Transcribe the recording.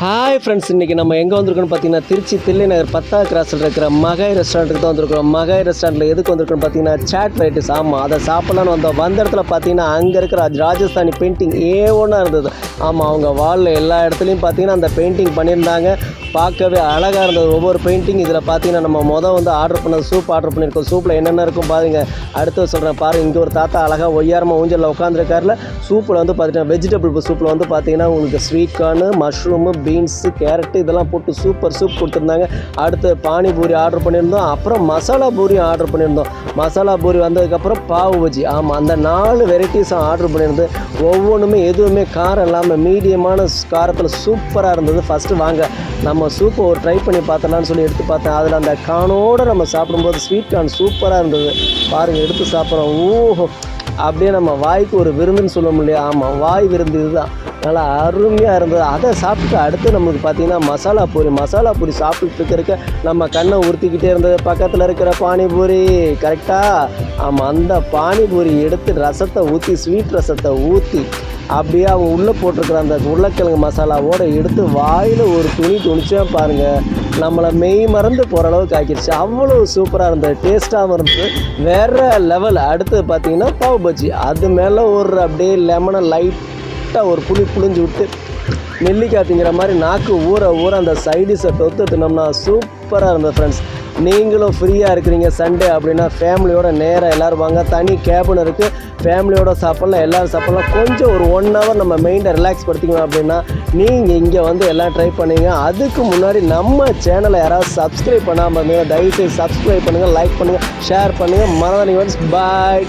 Hi friends இன்றைக்கி நம்ம எங்கே வந்திருக்கோம்னு பார்த்தீங்கன்னா திருச்சி தில்லை நகர் பத்தாவது கிராஸில் இருக்கிற மகாய் ரெஸ்டாரண்ட்டுக்கு தான் வந்திருக்கிறோம். மகாய் ரெஸ்டாரண்ட்டில் எதுக்கு வந்திருக்கோம்னு பார்த்தீங்கன்னா சாட் வெரைட்டிஸ் ஆமாம் அதை சாப்பிட்லான்னு வந்தோம். வந்த இடத்துல பார்த்தீங்கன்னா அங்கே இருக்கிற ராஜஸ்தானி பெயிண்டிங் ஏ ஒன்றா இருந்தது. ஆமாம் அவங்க வாலில் எல்லா இடத்துலையும் பார்த்தீங்கன்னா அந்த பெயிண்டிங் பண்ணியிருந்தாங்க. பார்க்கவே அழகாக இருந்தது. ஒவ்வொரு பெயிண்டிங் இதில் பார்த்தீங்கன்னா நம்ம மொதல் வந்து ஆர்டர் பண்ண சூப் ஆர்டர் பண்ணியிருக்கோம். சூப்பில் என்னென்ன இருக்கும் பாருங்க. அடுத்து சொல்கிறேன் பாருங்கள் இங்கே ஒரு தாத்தா அழகாக ஒய்யாரமாக ஊஞ்சலில் உட்காந்துருக்காருல சூப்பில் வந்து பார்த்தீங்கன்னா வெஜிடபிள் சூப்பில் வந்து பார்த்தீங்கன்னா உங்களுக்கு sweet corn mushroom beans carrot இதெல்லாம் போட்டு சூப்பர் சூப் கொடுத்துருந்தாங்க. அடுத்து பானிபூரி ஆர்டர் பண்ணியிருந்தோம். அப்புறம் மசாலா பூரியும் ஆர்டர் பண்ணியிருந்தோம். மசாலா பூரி வந்ததுக்கப்புறம் பாவு பஜ்ஜி. ஆமாம் அந்த நாலு வெரைட்டிஸும் ஆர்டர் பண்ணியிருந்து ஒவ்வொன்றுமே எதுவுமே காரம் இல்லாமல் மீடியமான காரத்தில் சூப்பராக இருந்தது. ஃபஸ்ட்டு வாங்க நம்ம சூப்பை ஒரு ட்ரை பண்ணி பார்த்தலாம்னு சொல்லி எடுத்து பார்த்தேன். அதில் அந்த கானோட நம்ம சாப்பிடும்போது ஸ்வீட் கார்ன் சூப்பராக இருந்தது. பாருங்கள் எடுத்து சாப்பிட்றோம். ஓஹோ அப்படியே நம்ம வாய்க்கு ஒரு விருந்துன்னு சொல்ல முடியாது ஆமாம் வாய் விருந்து இதுதான். நல்லா அருமையாக இருந்தது. அதை சாப்பிட்டு அடுத்து நமக்கு பார்த்தீங்கன்னா மசாலா பூரி மசாலா பூரி சாப்பிட்டு இருக்கிறக்க நம்ம கண்ணை உறுத்திக்கிட்டே இருந்தது. பக்கத்தில் இருக்கிற பானிபூரி கரெக்டாக ஆமாம் அந்த பானிபூரி எடுத்து ரசத்தை ஊற்றி ஸ்வீட் ரசத்தை ஊற்றி அப்படியே அவங்க உள்ளே போட்டிருக்கிற அந்த உருளைக்கிழங்கு மசாலாவோடு எடுத்து வாயில் ஒரு துணி துணிச்சே பாருங்கள் நம்மளை மெய் மறந்து போகிற அளவுக்கு ஆக்கிடுச்சு. அவ்வளோ சூப்பராக இருந்தது. டேஸ்ட்டாகவும் இருந்தது. வேறு லெவல் அடுத்து பார்த்திங்கன்னா பாவ் பஜ்ஜி. அது மேலே ஒரு அப்படியே லெமனை லைட் லைட்டாக ஒரு புளி புளிஞ்சு விட்டு நெல்லிக்காய் திங்கிற மாதிரி நாக்கு ஊற ஊற அந்த சைடிஷை தொத்து தினோம்னா சூப்பராக இருந்தது ஃப்ரெண்ட்ஸ் நீங்களும் ஃப்ரீயாக இருக்கிறீங்க. சண்டே அப்படின்னா ஃபேமிலியோட நேராக எல்லோரும் வாங்க. தனி கேபின் இருக்குது ஃபேமிலியோட சாப்பிட்லாம் எல்லோரும் சாப்பிட்லாம். கொஞ்சம் ஒரு ஒன் ஹவர் நம்ம மைண்டை ரிலாக்ஸ் படுத்திக்கணும் அப்படின்னா நீங்கள் இங்கே வந்து எல்லாம் ட்ரை பண்ணுங்க. அதுக்கு முன்னாடி நம்ம சேனலை யாராவது சப்ஸ்கிரைப் பண்ணாமல் இருந்தீங்கன்னா தயவுசெய்து சப்ஸ்கிரைப் பண்ணுங்கள் லைக் பண்ணுங்கள் ஷேர் பண்ணுங்கள் மறந்துடுங்க பாய்